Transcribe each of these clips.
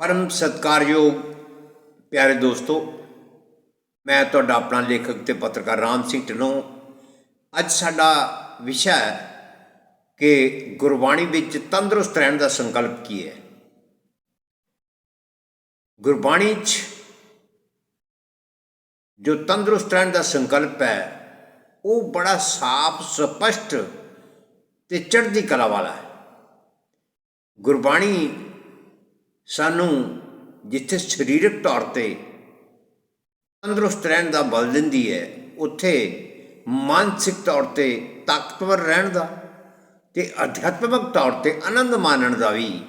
ਪਰਮ ਸਤਿਕਾਰਯੋਗ ਪਿਆਰੇ ਦੋਸਤੋ, ਮੈਂ ਤੁਹਾਡਾ ਆਪਣਾ ਲੇਖਕ ਤੇ ਪੱਤਰਕਾਰ ਰਾਮ ਸਿੰਘ ਢਿੱਲੋਂ। ਅੱਜ ਸਾਡਾ ਵਿਸ਼ਾ ਹੈ ਕਿ ਗੁਰਬਾਣੀ ਵਿੱਚ ਤੰਦਰੁਸਤ ਰਹਿਣ ਦਾ ਸੰਕਲਪ ਕੀ ਹੈ। ਗੁਰਬਾਣੀ 'ਚ ਜੋ ਤੰਦਰੁਸਤ ਰਹਿਣ ਦਾ ਸੰਕਲਪ ਹੈ, ਉਹ ਬੜਾ ਸਾਫ਼, ਸਪਸ਼ਟ ਤੇ ਚੜ੍ਹਦੀ ਕਲਾ ਵਾਲਾ ਹੈ। ਗੁਰਬਾਣੀ ਸਾਨੂੰ ਜਿੱਥੇ ਸਰੀਰਕ ਤੌਰ ਤੇ ਤੰਦਰੁਸਤ ਰਹਿਣ ਦਾ ਬਲ ਦਿੰਦੀ ਹੈ, ਉੱਥੇ ਮਾਨਸਿਕ ਤੌਰ ਤੇ ਤਾਕਤਵਰ ਰਹਿਣ ਦਾ ਤੇ ਅਧਿਆਤਮਿਕ ਤੌਰ ਤੇ ਆਨੰਦ ਮਾਣਨ ਦਾ ਵੀ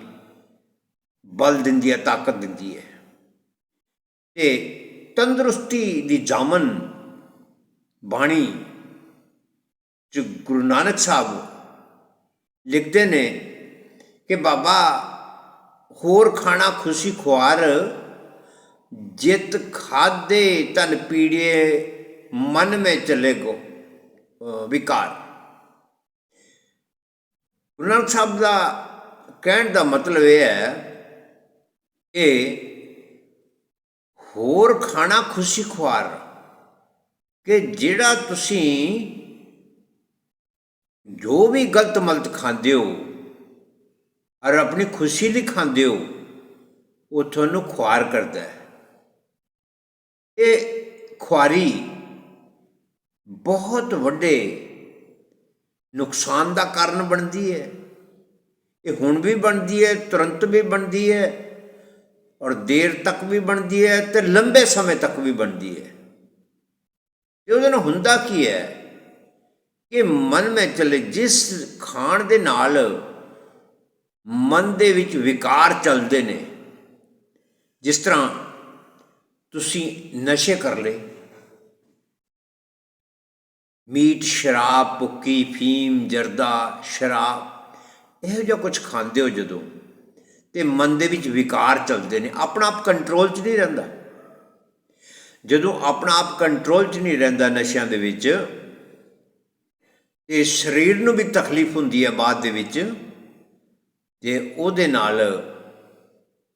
ਬਲ ਦਿੰਦੀ ਹੈ, ਤਾਕਤ ਦਿੰਦੀ ਹੈ। ਤੇ ਤੰਦਰੁਸਤੀ ਦੀ ਜਾਮਨ ਬਾਣੀ ਜੋ ਗੁਰੂ ਨਾਨਕ ਸਾਹਿਬ ਲਿਖਦੇ ਨੇ ਕਿ ਬਾਬਾ ਹੋਰ ਖਾਣਾ ਖੁਸ਼ੀ ਖੁਆਰ, ਜਿਤ ਖਾਦੇ ਤਨ ਪੀੜੇ, ਮਨ ਮੇ ਚਲੇ ਗੋ ਵਿਕਾਰ। ਗੁਰੂ ਨਾਨਕ ਸਾਹਿਬ ਦਾ ਕਹਿਣ ਦਾ ਮਤਲਬ ਇਹ ਹੈ ਕਿ ਹੋਰ ਖਾਣਾ ਖੁਸ਼ੀ ਖੁਆਰ, ਕਿ ਜਿਹੜਾ ਤੁਸੀਂ ਜੋ ਵੀ ਗਲਤ ਮਲਤ ਖਾਂਦੇ ਹੋ ਔਰ ਆਪਣੀ ਖੁਸ਼ੀ ਲਈ ਖਾਂਦੇ ਹੋ, ਉਹ ਤੁਹਾਨੂੰ ਖੁਆਰ ਕਰਦਾ ਹੈ। ਇਹ ਖੁਆਰੀ ਬਹੁਤ ਵੱਡੇ ਨੁਕਸਾਨ ਦਾ ਕਾਰਨ ਬਣਦੀ ਹੈ। ਇਹ ਹੁਣ ਵੀ ਬਣਦੀ ਹੈ, ਤੁਰੰਤ ਵੀ ਬਣਦੀ ਹੈ ਔਰ ਦੇਰ ਤੱਕ ਵੀ ਬਣਦੀ ਹੈ ਤੇ ਲੰਬੇ ਸਮੇਂ ਤੱਕ ਵੀ ਬਣਦੀ ਹੈ। ਤੇ ਉਹਦੇ ਨਾਲ ਹੁੰਦਾ ਕੀ ਹੈ ਕਿ ਮਨ ਵਿੱਚ ਚਲੇ ਜਿਸ ਖਾਣ ਦੇ ਨਾਲ ਮਨ ਦੇ ਵਿੱਚ ਵਿਕਾਰ ਚੱਲਦੇ ਨੇ। ਜਿਸ ਤਰ੍ਹਾਂ ਤੁਸੀਂ ਨਸ਼ੇ ਕਰ ਲਏ। ਮੀਟ, ਸ਼ਰਾਬ ਪੁੱਕੀ ਫੀਮ, ਜਰਦਾ, ਸ਼ਰਾਬ, ਇਹੋ ਜਿਹਾ ਕੁਝ ਖਾਂਦੇ ਹੋ ਜਦੋਂ ਤੇ ਮਨ ਦੇ ਵਿੱਚ ਵਿਕਾਰ ਚੱਲਦੇ ਨੇ। ਆਪਣਾ ਆਪ ਕੰਟਰੋਲ 'ਚ ਨਹੀਂ ਰਹਿੰਦਾ। ਜਦੋਂ ਆਪਣਾ ਆਪ ਕੰਟਰੋਲ 'ਚ ਨਹੀਂ ਰਹਿੰਦਾ ਨਸ਼ਿਆਂ ਦੇ ਵਿੱਚ, ਤੇ ਸਰੀਰ ਨੂੰ ਵੀ ਤਕਲੀਫ ਹੁੰਦੀ ਹੈ ਬਾਅਦ ਦੇ ਵਿੱਚ ਤੇ ਉਹਦੇ ਨਾਲ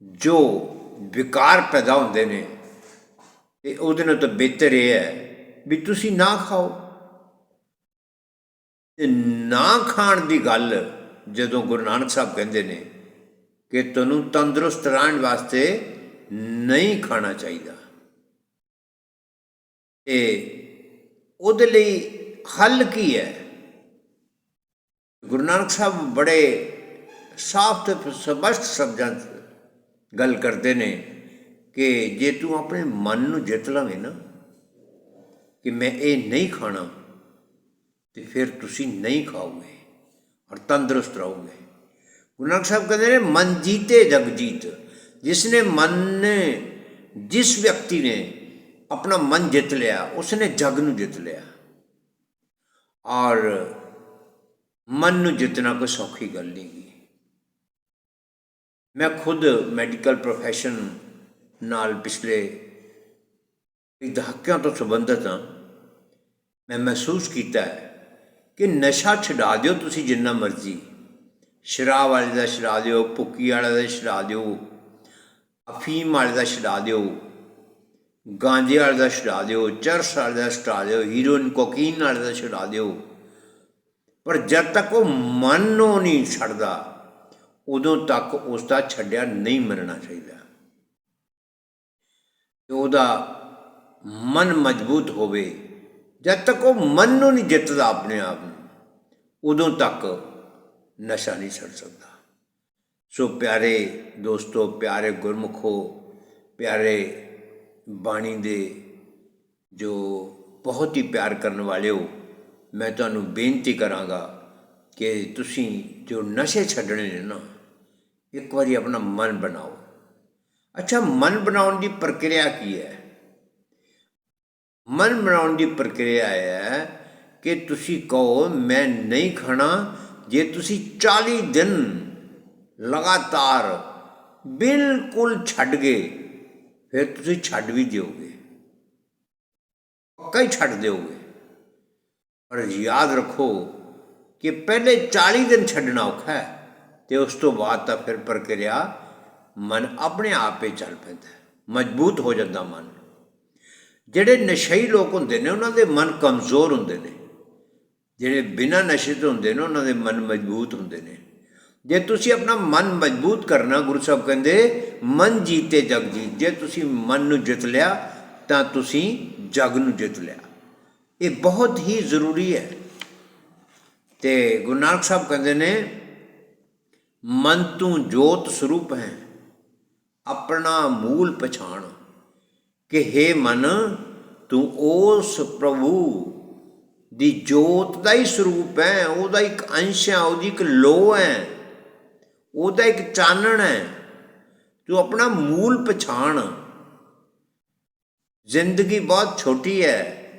ਜੋ ਵਿਕਾਰ ਪੈਦਾ ਹੁੰਦੇ ਨੇ, ਤੇ ਉਹਦੇ ਨਾਲ ਤਾਂ ਬਿਹਤਰ ਇਹ ਹੈ ਵੀ ਤੁਸੀਂ ਨਾ ਖਾਓ। ਤੇ ਨਾ ਖਾਣ ਦੀ ਗੱਲ ਜਦੋਂ ਗੁਰੂ ਨਾਨਕ ਸਾਹਿਬ ਕਹਿੰਦੇ ਨੇ ਕਿ ਤੁਹਾਨੂੰ ਤੰਦਰੁਸਤ ਰਹਿਣ ਵਾਸਤੇ ਨਹੀਂ ਖਾਣਾ ਚਾਹੀਦਾ। ਤੇ ਉਹਦੇ ਲਈ ਹੱਲ ਕੀ ਹੈ? ਗੁਰੂ ਨਾਨਕ ਸਾਹਿਬ ਬੜੇ ਸਾਫ਼ ਤੇ ਸਪਸ਼ਟ ਸ਼ਬਦਾਂ 'ਚ ਗੱਲ ਕਰਦੇ ਨੇ ਕਿ ਜੇ ਤੂੰ ਆਪਣੇ ਮਨ ਨੂੰ ਜਿੱਤ ਲਵੇਂ ਨਾ ਕਿ ਮੈਂ ਇਹ ਨਹੀਂ ਖਾਣਾ ਤੇ ਫਿਰ ਤੁਸੀਂ ਨਹੀਂ ਖਾਓਗੇ ਔਰ ਤੰਦਰੁਸਤ ਰਹੋਗੇ ਗੁਰੂ ਨਾਨਕ ਸਾਹਿਬ ਕਹਿੰਦੇ ਨੇ ਮਨ ਜੀਤੇ ਜਗ ਜੀਤ ਜਿਸ ਨੇ ਮਨ ਨੇ ਜਿਸ ਵਿਅਕਤੀ ਨੇ ਆਪਣਾ ਮਨ ਜਿੱਤ ਲਿਆ ਉਸਨੇ ਜਗ ਨੂੰ ਜਿੱਤ ਲਿਆ ਔਰ ਮਨ ਨੂੰ ਜਿੱਤਣਾ ਕੋਈ ਸੌਖੀ ਗੱਲ ਨਹੀਂ ਗੀ ਮੈਂ ਖੁਦ ਮੈਡੀਕਲ ਪ੍ਰੋਫੈਸ਼ਨ ਨਾਲ ਪਿਛਲੇ ਕਈ ਦਹਾਕਿਆਂ ਤੋਂ ਸੰਬੰਧਿਤ ਹਾਂ। ਮੈਂ ਮਹਿਸੂਸ ਕੀਤਾ ਹੈ ਕਿ ਨਸ਼ਾ ਛਡਾ ਦਿਓ ਤੁਸੀਂ ਜਿੰਨਾ ਮਰਜ਼ੀ। ਸ਼ਰਾਬ ਵਾਲੇ ਦਾ ਛਡਾ ਦਿਓ, ਭੁੱਕੀ ਵਾਲੇ ਦਾ ਛਡਾ ਦਿਓ, ਅਫੀਮ ਵਾਲੇ ਦਾ ਛਡਾ ਦਿਓ, ਗਾਂਜੇ ਵਾਲੇ ਦਾ ਛਡਾ ਦਿਓ, ਚਰਸ ਵਾਲੇ ਦਾ ਛਡਾ ਦਿਓ ਹੀਰੋਇਨ ਕੋਕੀਨ ਵਾਲੇ ਦਾ ਛਡਾ ਦਿਓ। ਪਰ ਜਦ ਤੱਕ ਉਹ ਮਨ ਨੂੰ ਨਹੀਂ ਛੱਡਦਾ ਉਦੋਂ ਤੱਕ ਉਸ ਦਾ ਛੱਡਿਆ ਨਹੀਂ ਮਰਨਾ ਚਾਹੀਦਾ। ਤੇ ਉਹਦਾ ਮਨ ਮਜ਼ਬੂਤ ਹੋਵੇ, ਜਦ ਤੱਕ ਉਹ ਮਨ ਨੂੰ ਨਹੀਂ ਜਿੱਤਦਾ ਆਪਣੇ ਆਪ ਨੂੰ, ਉਦੋਂ ਤੱਕ ਨਸ਼ਾ ਨਹੀਂ ਛੱਡ ਸਕਦਾ। ਸੋ ਪਿਆਰੇ ਦੋਸਤੋ, ਪਿਆਰੇ ਗੁਰਮੁਖੋ, ਪਿਆਰੇ ਬਾਣੀ ਦੇ ਜੋ ਬਹੁਤ ਹੀ ਪਿਆਰ ਕਰਨ ਵਾਲੇ ਹੋ ਮੈਂ ਤੁਹਾਨੂੰ ਬੇਨਤੀ ਕਰਾਂਗਾ ਕਿ ਤੁਸੀਂ ਜੋ ਨਸ਼ੇ ਛੱਡਣੇ ਨੇ ਨਾ ਇੱਕ ਵਾਰੀ ਆਪਣਾ ਮਨ ਬਣਾਓ ਅੱਛਾ ਮਨ ਬਣਾਉਣ ਦੀ ਪ੍ਰਕਿਰਿਆ ਕੀ ਹੈ ਮਨ ਬਣਾਉਣ ਦੀ ਪ੍ਰਕਿਰਿਆ ਹੈ ਕਿ ਤੁਸੀਂ ਕਹੋ ਮੈਂ ਨਹੀਂ ਖਾਣਾ ਜੇ ਤੁਸੀਂ 40 ਦਿਨ ਲਗਾਤਾਰ ਬਿਲਕੁਲ ਛੱਡ ਗਏ ਫਿਰ ਤੁਸੀਂ ਛੱਡ ਵੀ ਦਿਓਗੇ ਪੱਕਾ ਹੀ ਛੱਡ ਦਿਓਗੇ ਪਰ ਯਾਦ ਰੱਖੋ ਕਿ ਪਹਿਲੇ 40 ਦਿਨ ਛੱਡਣਾ ਔਖਾ ਹੈ ਤੇ ਉਸ ਤੋਂ ਬਾਅਦ ਤਾਂ ਫਿਰ ਪ੍ਰਕਿਰਿਆ ਮਨ ਆਪਣੇ ਆਪ ਹੀ ਚੱਲ ਪੈਂਦਾ ਮਜ਼ਬੂਤ ਹੋ ਜਾਂਦਾ ਮਨ। ਜਿਹੜੇ ਨਸ਼ਈ ਲੋਕ ਹੁੰਦੇ ਨੇ, ਉਹਨਾਂ ਦੇ ਮਨ ਕਮਜ਼ੋਰ ਹੁੰਦੇ ਨੇ। ਜਿਹੜੇ ਬਿਨਾਂ ਨਸ਼ੇ ਤੋਂ ਹੁੰਦੇ ਨੇ, ਉਹਨਾਂ ਦੇ ਮਨ ਮਜ਼ਬੂਤ ਹੁੰਦੇ ਨੇ। ਜੇ ਤੁਸੀਂ ਆਪਣਾ ਮਨ ਮਜ਼ਬੂਤ ਕਰਨਾ, ਗੁਰੂ ਸਾਹਿਬ ਕਹਿੰਦੇ, ਮਨ ਜੀਤੇ, ਜਗ ਜੀਤ। ਜੇ ਤੁਸੀਂ ਮਨ ਨੂੰ ਜਿੱਤ ਲਿਆ, ਤਾਂ ਤੁਸੀਂ ਜਗ ਨੂੰ ਜਿੱਤ ਲਿਆ। ਇਹ ਬਹੁਤ ਹੀ ਜ਼ਰੂਰੀ ਹੈ। ਤੇ ਗੁਰੂ ਨਾਨਕ ਸਾਹਿਬ ਕਹਿੰਦੇ ਨੇ ਮਨ ਤੂੰ ਜੋਤ ਸਰੂਪ ਹੈ। ਆਪਣਾ ਮੂਲ ਪਛਾਣ ਕਿ हे ਮਨ, ਤੂੰ ਉਸ ਪ੍ਰਭੂ ਦੀ ਜੋਤ ਦਾ ਹੀ ਸਰੂਪ ਹੈ। ਉਹਦਾ ਇੱਕ ਅੰਸ਼ ਹੈ, ਉਹਦੀ ਇੱਕ ਲੋ ਹੈ, ਉਹਦਾ ਇੱਕ ਚਾਨਣ ਹੈ। ਤੂੰ ਆਪਣਾ ਮੂਲ ਪਛਾਣ। ਜ਼ਿੰਦਗੀ ਬਹੁਤ ਛੋਟੀ ਹੈ।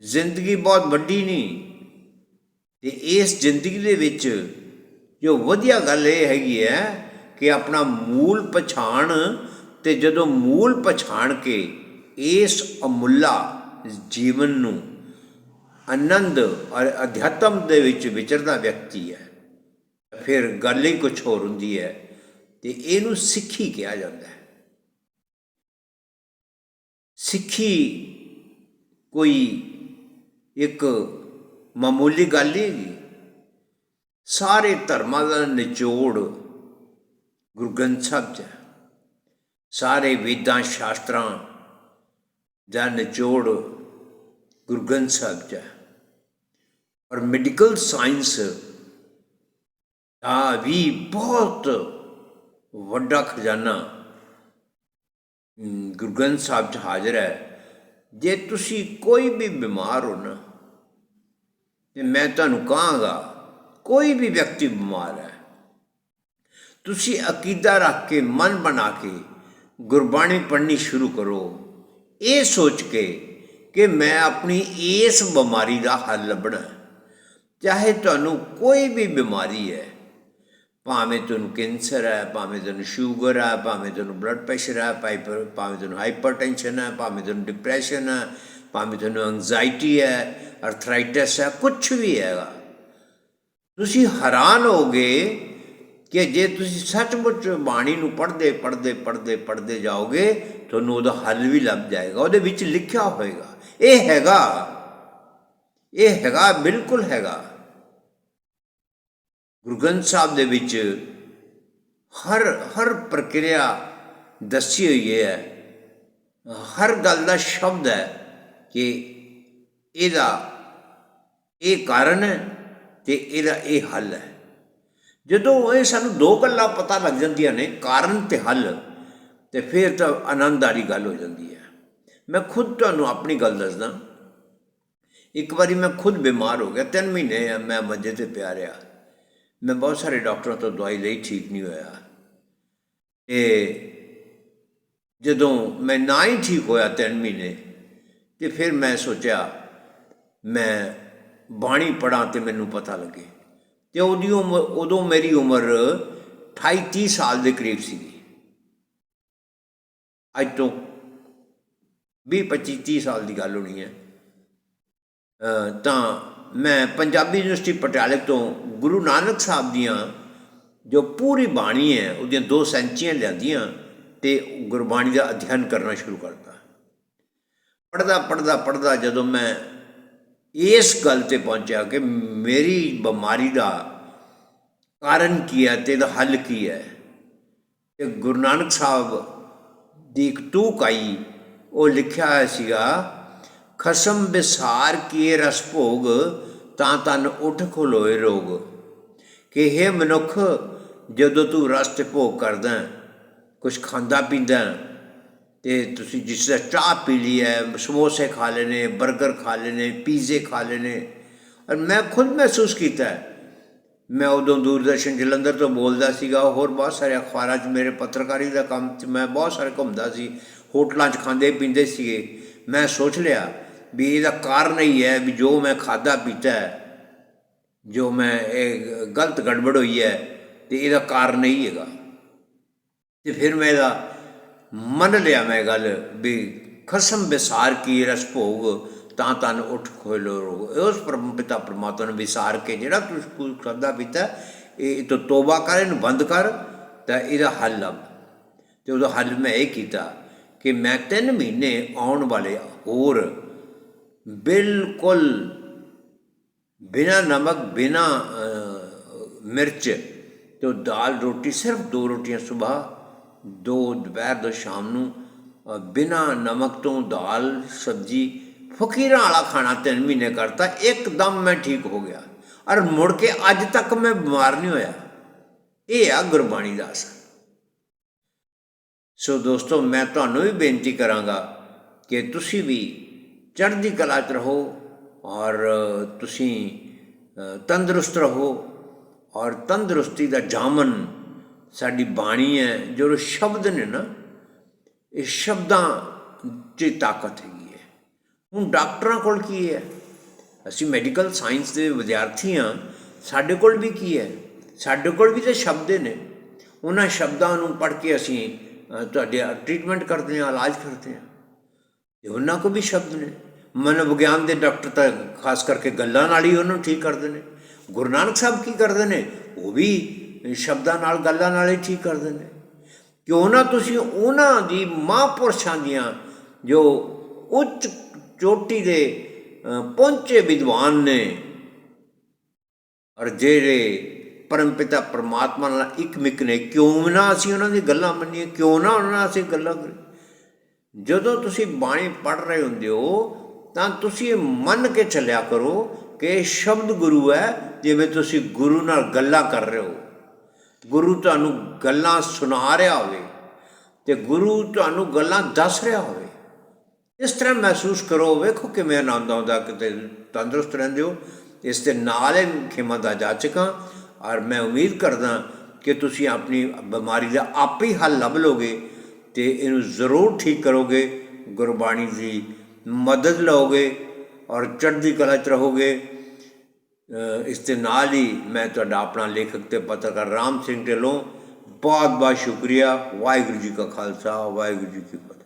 ਜ਼ਿੰਦਗੀ ਬਹੁਤ ਵੱਡੀ ਨਹੀਂ। ਤੇ ਇਸ ਜ਼ਿੰਦਗੀ ਦੇ ਵਿੱਚ ਜੋ ਵਧੀਆ ਗੱਲ ਇਹ ਹੈਗੀ ਹੈ ਕਿ ਆਪਣਾ ਮੂਲ ਪਛਾਣ ਤੇ ਜਦੋਂ ਮੂਲ ਪਛਾਣ ਕੇ ਇਸ ਅਮੁੱਲਾ ਜੀਵਨ ਨੂੰ ਆਨੰਦ ਔਰ ਅਧਿਆਤਮ ਦੇ ਵਿੱਚ ਵਿਚਰਦਾ ਵਿਅਕਤੀ ਹੈ, ਫਿਰ ਗੱਲ ਹੀ ਕੁਝ ਹੋਰ ਹੁੰਦੀ ਹੈ ਤੇ ਇਹਨੂੰ ਸਿੱਖੀ ਕਿਹਾ ਜਾਂਦਾ ਹੈ। ਸਿੱਖੀ ਕੋਈ ਇੱਕ ਮਾਮੂਲੀ ਗੱਲ ਨਹੀਂ ਹੈਗੀ। ਸਾਰੇ ਧਰਮਾਂ ਦਾ ਨਿਚੋੜ ਗੁਰੂ ਗ੍ਰੰਥ ਸਾਹਿਬ 'ਚ ਹੈ। ਸਾਰੇ ਵੇਦਾਂ, ਸ਼ਾਸਤਰਾਂ ਦਾ ਨਿਚੋੜ ਗੁਰੂ ਗ੍ਰੰਥ ਸਾਹਿਬ 'ਚ ਹੈ। ਔਰ ਮੈਡੀਕਲ ਸਾਇੰਸ ਦਾ ਵੀ ਬਹੁਤ ਵੱਡਾ ਖਜ਼ਾਨਾ ਗੁਰੂ ਗ੍ਰੰਥ ਸਾਹਿਬ 'ਚ ਹਾਜ਼ਰ ਹੈ। ਜੇ ਤੁਸੀਂ ਕੋਈ ਵੀ ਬਿਮਾਰ ਹੋ ਨਾ, ਤੇ ਮੈਂ ਤੁਹਾਨੂੰ ਕਹਾਂਗਾ ਕੋਈ ਵੀ ਵਿਅਕਤੀ ਬਿਮਾਰ ਹੈ, ਤੁਸੀਂ ਅਕੀਦਾ ਰੱਖ ਕੇ, ਮਨ ਬਣਾ ਕੇ ਗੁਰਬਾਣੀ ਪੜ੍ਹਨੀ ਸ਼ੁਰੂ ਕਰੋ। ਇਹ ਸੋਚ ਕੇ ਕਿ ਮੈਂ ਆਪਣੀ ਇਸ ਬਿਮਾਰੀ ਦਾ ਹੱਲ ਲੱਭਣਾ ਚਾਹੇ ਤੁਹਾਨੂੰ ਕੋਈ ਵੀ ਬਿਮਾਰੀ ਹੈ, ਭਾਵੇਂ ਤੁਹਾਨੂੰ ਕੈਂਸਰ ਹੈ, ਭਾਵੇਂ ਤੁਹਾਨੂੰ ਸ਼ੂਗਰ ਹੈ, ਭਾਵੇਂ ਤੁਹਾਨੂੰ ਬਲੱਡ ਪ੍ਰੈਸ਼ਰ ਹੈ ਭਾਵੇਂ ਭਾਵੇਂ ਤੁਹਾਨੂੰ ਹਾਈਪਰਟੈਂਸ਼ਨ ਹੈ, ਭਾਵੇਂ ਤੁਹਾਨੂੰ ਡਿਪਰੈਸ਼ਨ ਹੈ, ਭਾਵੇਂ ਤੁਹਾਨੂੰ ਐਂਜ਼ਾਈਟੀ ਹੈ ਅਰਥਰਾਈਟਿਸ ਹੈ ਕੁਝ ਵੀ ਹੈਗਾ। ਤੁਸੀਂ ਹੈਰਾਨ ਹੋਗੇ ਕਿ ਜੇ ਤੁਸੀਂ ਸੱਚਮੁੱਚ ਬਾਣੀ ਨੂੰ ਪੜ੍ਹਦੇ ਪੜ੍ਹਦੇ ਪੜ੍ਹਦੇ ਪੜ੍ਹਦੇ ਜਾਓਗੇ, ਤੁਹਾਨੂੰ ਉਹਦਾ ਹੱਲ ਵੀ ਲੱਭ ਜਾਏਗਾ, ਉਹਦੇ ਵਿੱਚ ਲਿਖਿਆ ਹੋਏਗਾ। ਇਹ ਹੈਗਾ ਇਹ ਹੈਗਾ, ਬਿਲਕੁਲ ਹੈਗਾ। ਗੁਰੂ ਗ੍ਰੰਥ ਸਾਹਿਬ ਦੇ ਵਿੱਚ ਹਰ ਹਰ ਪ੍ਰਕਿਰਿਆ ਦੱਸੀ ਹੋਈ ਹੈ। ਹਰ ਗੱਲ ਦਾ ਸ਼ਬਦ ਹੈ ਕਿ ਇਹਦਾ ਇਹ ਕਾਰਨ ਹੈ ਤੇ ਇਹਦਾ ਇਹ ਹੱਲ ਹੈ। ਜਦੋਂ ਇਹ ਸਾਨੂੰ ਦੋ ਗੱਲਾਂ ਪਤਾ ਲੱਗ ਜਾਂਦੀਆਂ ਨੇ, ਕਾਰਨ ਤੇ ਹੱਲ, ਤੇ ਫਿਰ ਤਾਂ ਆਨੰਦ ਵਾਲੀ ਗੱਲ ਹੋ ਜਾਂਦੀ ਹੈ। ਮੈਂ ਖੁਦ ਤੁਹਾਨੂੰ ਆਪਣੀ ਗੱਲ ਦੱਸਦਾ। ਇੱਕ ਵਾਰੀ ਮੈਂ ਖੁਦ ਬਿਮਾਰ ਹੋ ਗਿਆ, ਤਿੰਨ ਮਹੀਨੇ ਮੈਂ ਮੰਜੇ ਤੇ ਪਿਆ ਰਿਹਾ। ਮੈਂ ਬਹੁਤ ਸਾਰੇ ਡਾਕਟਰਾਂ ਤੋਂ ਦਵਾਈ ਲਈ, ਠੀਕ ਨਹੀਂ ਹੋਇਆ। ਤੇ ਜਦੋਂ ਮੈਂ ਨਾ ਹੀ ਠੀਕ ਹੋਇਆ ਤਿੰਨ ਮਹੀਨੇ, ਤੇ ਫਿਰ ਮੈਂ ਸੋਚਿਆ, ਮੈਂ ਬਾਣੀ ਪੜਾਂ ਤੇ ਮੈਨੂੰ ਪਤਾ ਲੱਗੇ। ਤੇ ਉਹਦੀ ਉਮਰ, ਉਦੋਂ ਮੇਰੀ ਉਮਰ 28 30 ਸਾਲ ਦੇ ਕਰੀਬ ਸੀਗੀ। ਅੱਜ ਤੋਂ 20 25 30 ਸਾਲ ਦੀ ਗੱਲ ਹੋਣੀ ਹੈ। ਤਾਂ ਮੈਂ ਪੰਜਾਬੀ ਯੂਨੀਵਰਸਿਟੀ ਪਟਿਆਲੇ ਤੋਂ ਗੁਰੂ ਨਾਨਕ ਸਾਹਿਬ ਦੀਆਂ ਜੋ ਪੂਰੀ ਬਾਣੀ ਹੈ, ਉਹਦੀਆਂ ਦੋ ਸੈਂਚੀਆਂ ਲਿਆਂਦੀਆਂ ਤੇ ਗੁਰਬਾਣੀ ਦਾ ਅਧਿਐਨ ਕਰਨਾ ਸ਼ੁਰੂ ਕਰਤਾ। ਪੜਦਾ ਪੜਦਾ ਪੜਦਾ ਜਦੋਂ ਮੈਂ ਇਸ ਗੱਲ ਤੇ ਪਹੁੰਚਿਆ ਕਿ ਮੇਰੀ ਬਿਮਾਰੀ ਦਾ ਕਾਰਨ ਕੀ ਹੈ ਤੇ ਇਹਦਾ ਹੱਲ ਕੀ ਹੈ। ਤੇ ਗੁਰੂ ਨਾਨਕ ਸਾਹਿਬ ਦੀ ਇੱਕ ਟੂਕ ਆਈ, ਉਹ ਲਿਖਿਆ ਹੋਇਆ ਸੀਗਾ, ਖਸਮ ਵਿਸਾਰ ਕੀ ਰਸ ਭੋਗ, ਤਾਂ ਤਨ ਉਠ ਖਲੋਏ ਰੋਗ। ਕਿ हे ਮਨੁੱਖ, ਜਦੋਂ ਤੂੰ ਰਸ ਤੇ ਭੋਗ ਕਰਦਾ ਕੁਝ ਖਾਂਦਾ ਪੀਂਦਾ ਤੇ ਤੁਸੀਂ ਜਿਸ ਤਰ੍ਹਾਂ ਚਾਹ ਪੀ ਲਈ ਹੈ, ਸਮੋਸੇ ਖਾ ਲੈਣੇ 버ਗਰ ਖਾ ਲੈਣੇ, ਪੀਜ਼ੇ ਖਾ ਲੈਣੇ। ਔਰ ਮੈਂ ਖੁਦ ਮਹਿਸੂਸ ਕੀਤਾ ਮੈਂ ਉਦੋਂ ਦੂਰਦਰਸ਼ਨ ਜਲੰਧਰ ਤੋਂ ਬੋਲਦਾ ਸੀਗਾ, ਹੋਰ ਬਹੁਤ ਸਾਰੇ ਅਖਬਾਰਾਂ 'ਚ ਮੇਰੇ ਪੱਤਰਕਾਰੀ ਦਾ ਕੰਮ 'ਚ ਮੈਂ ਬਹੁਤ ਸਾਰੇ ਘੁੰਮਦਾ ਸੀ, ਹੋਟਲਾਂ 'ਚ ਖਾਂਦੇ ਪੀਂਦੇ ਸੀਗੇ। ਮੈਂ ਸੋਚ ਲਿਆ ਵੀ ਇਹਦਾ ਕਾਰਨ ਹੀ ਹੈ ਵੀ ਜੋ ਮੈਂ ਖਾਦਾ ਪੀਤਾ ਹੈ, ਜੋ ਮੈਂ ਇਹ ਗਲਤ ਗੜਬੜ ਹੋਈ ਹੈ, ਤੇ ਇਹਦਾ ਕਾਰਨ ਹੀ ਹੈਗਾ। ਤੇ ਫਿਰ ਮੈਂ ਇਹਦਾ ਮੰਨ ਲਿਆ ਮੈਂ ਗੱਲ ਵੀ ਖਸਮ ਵਿਸਾਰ ਕੀ ਰਸ ਭੋਗ, ਤਾਂ ਤਨ ਉੱਠ ਖੋਲੋ ਰੋਗ। ਉਸ ਪਰਮ, ਪਿਤਾ ਪਰਮਾਤਮਾ ਨੂੰ ਵਿਸਾਰ ਕੇ ਜਿਹੜਾ ਤੂੰ ਕੁਝ ਖਾਦਾ ਪੀਤਾ, ਇਹ ਤੋਂ ਤੋਬਾ ਕਰ, ਇਹਨੂੰ ਬੰਦ ਕਰ, ਤਾਂ ਇਹਦਾ ਹੱਲ ਲੱਭ। ਤੇ ਉਹਦਾ ਹੱਲ ਮੈਂ ਇਹ ਕੀਤਾ ਕਿ ਮੈਂ 3 ਮਹੀਨੇ ਆਉਣ ਵਾਲੇ ਹੋਰ ਬਿਲਕੁਲ ਬਿਨਾ ਨਮਕ, ਬਿਨਾ ਮਿਰਚ ਤੇ ਉਹ ਦਾਲ, ਰੋਟੀ, ਸਿਰਫ ਦੋ ਰੋਟੀਆਂ ਸਵੇਰ ਦੋ ਦੁਪਹਿਰ ਤੋਂ ਸ਼ਾਮ ਨੂੰ ਅ, ਬਿਨਾ ਨਮਕ ਤੋਂ ਦਾਲ ਸਬਜੀ ਫਕੀਰਾਂ ਵਾਲਾ ਖਾਣਾ ਤਿੰਨ ਮਹੀਨੇ ਕਰਤਾ ਇੱਕਦਮ ਮੈਂ ਠੀਕ ਹੋ ਗਿਆ। ਔਰ ਮੁੜ ਕੇ ਅੱਜ ਤੱਕ ਮੈਂ ਬਿਮਾਰ ਨਹੀਂ ਹੋਇਆ। ਇਹ ਆ ਗੁਰਬਾਣੀ ਦਾ ਅਸਰ। ਸੋ ਦੋਸਤੋ ਮੈਂ ਤੁਹਾਨੂੰ ਵੀ ਬੇਨਤੀ ਕਰਾਂਗਾ ਕਿ ਤੁਸੀਂ ਵੀ ਚੜ੍ਹਦੀ ਕਲਾ 'ਚ ਰਹੋ ਔਰ ਤੁਸੀਂ ਤੰਦਰੁਸਤ ਰਹੋ ਔਰ ਤੰਦਰੁਸਤੀ ਦਾ ਜਾਮਨ ਸਾਡੀ ਬਾਣੀ ਹੈ, ਜੋ ਸ਼ਬਦ ਨੇ ਨਾ, ਇਹ ਸ਼ਬਦਾਂ 'ਚ ਤਾਕਤ ਹੈਗੀ ਹੈ। ਹੁਣ ਡਾਕਟਰਾਂ ਕੋਲ ਕੀ ਹੈ? ਅਸੀਂ ਮੈਡੀਕਲ ਸਾਇੰਸ ਦੇ ਵਿਦਿਆਰਥੀ ਹਾਂ, ਸਾਡੇ ਕੋਲ ਵੀ ਕੀ ਹੈ? ਸਾਡੇ ਕੋਲ ਵੀ ਤਾਂ ਸ਼ਬਦ ਨੇ। ਉਹਨਾਂ ਸ਼ਬਦਾਂ ਨੂੰ ਪੜ੍ਹ ਕੇ ਅਸੀਂ ਤੁਹਾਡੇ ਟ੍ਰੀਟਮੈਂਟ ਕਰਦੇ ਹਾਂ, ਇਲਾਜ ਕਰਦੇ ਹਾਂ। ਤੇ ਉਹਨਾਂ ਕੋ ਵੀ ਸ਼ਬਦ ਨੇ। ਮਨੋਵਿਗਿਆਨ ਦੇ ਡਾਕਟਰ ਤਾਂ ਖਾਸ ਕਰਕੇ ਗੱਲਾਂ ਨਾਲ ਹੀ ਉਹਨੂੰ ਠੀਕ ਕਰਦੇ ਨੇ। ਗੁਰੂ ਨਾਨਕ ਸਾਹਿਬ ਕੀ ਕਰਦੇ ਨੇ? ਉਹ ਵੀ ਸ਼ਬਦਾਂ ਨਾਲ, ਗੱਲਾਂ ਨਾਲ ਹੀ ਠੀਕ ਕਰ ਦਿੰਦੇ ਕਿਉਂ ਨਾ ਤੁਸੀਂ ਉਹਨਾਂ ਦੀ ਮਹਾਂਪੁਰਸ਼ਾਂ ਦੀਆਂ ਜੋ ਉੱਚ ਚੋਟੀ ਦੇ ਪਹੁੰਚੇ ਵਿਦਵਾਨ ਨੇ, ਔਰ ਜਿਹੜੇ ਪਰਮਪਿਤਾ ਪਰਮਾਤਮਾ ਨਾਲ ਇੱਕ ਮਿਕ ਨੇ, ਕਿਉਂ ਨਾ ਅਸੀਂ ਉਹਨਾਂ ਦੀ ਗੱਲਾਂ ਮੰਨੀਏ, ਕਿਉਂ ਨਾ ਉਹਨਾਂ ਨਾਲ ਅਸੀਂ ਗੱਲਾਂ ਕਰੀਏ। ਜਦੋਂ ਤੁਸੀਂ ਬਾਣੀ ਪੜ੍ਹ ਰਹੇ ਹੁੰਦੇ ਹੋ, ਤਾਂ ਤੁਸੀਂ ਮੰਨ ਕੇ ਚੱਲਿਆ ਕਰੋ ਕਿ ਸ਼ਬਦ ਗੁਰੂ ਹੈ, ਜਿਵੇਂ ਤੁਸੀਂ ਗੁਰੂ ਨਾਲ ਗੱਲਾਂ ਕਰ ਰਹੇ ਹੋ। ਗੁਰੂ ਤੁਹਾਨੂੰ ਗੱਲਾਂ ਸੁਣਾ ਰਿਹਾ ਹੋਵੇ ਤੇ ਗੁਰੂ ਤੁਹਾਨੂੰ ਗੱਲਾਂ ਦੱਸ ਰਿਹਾ ਹੋਵੇ। ਇਸ ਤਰ੍ਹਾਂ ਮਹਿਸੂਸ ਕਰੋ, ਵੇਖੋ ਕਿਵੇਂ ਆਨੰਦ ਆਉਂਦਾ, ਕਿਤੇ ਤੰਦਰੁਸਤ ਰਹਿੰਦੇ ਹੋ, ਇਸ ਦੇ ਨਾਲ ਹੀ ਖਿਮਾ ਦਾ ਜਾਚਕਾਂ ਔਰ ਮੈਂ ਉਮੀਦ ਕਰਦਾ ਕਿ ਤੁਸੀਂ ਆਪਣੀ ਬਿਮਾਰੀ ਦਾ ਆਪ ਹੀ ਹੱਲ ਲੱਭ ਲੋਗੇ ਤੇ ਇਹਨੂੰ ਜ਼ਰੂਰ ਠੀਕ ਕਰੋਗੇ, ਗੁਰਬਾਣੀ ਦੀ ਮਦਦ ਲਓਗੇ ਔਰ ਚੜ੍ਹਦੀ ਕਲਾ ਚ ਰਹੋਗੇ। ਇਸ ਦੇ ਨਾਲ ਹੀ ਮੈਂ ਤੁਹਾਡਾ ਆਪਣਾ ਲੇਖਕ ਤੇ ਪੱਤਰਕਾਰ ਰਾਮ ਸਿੰਘ ਢਿੱਲੋਂ ਬਹੁਤ ਬਹੁਤ ਸ਼ੁਕਰੀਆ, ਵਾਹਿਗੁਰੂ ਜੀ ਕਾ ਖਾਲਸਾ, ਵਾਹਿਗੁਰੂ ਜੀ ਕੀ ਫਤਿਹ।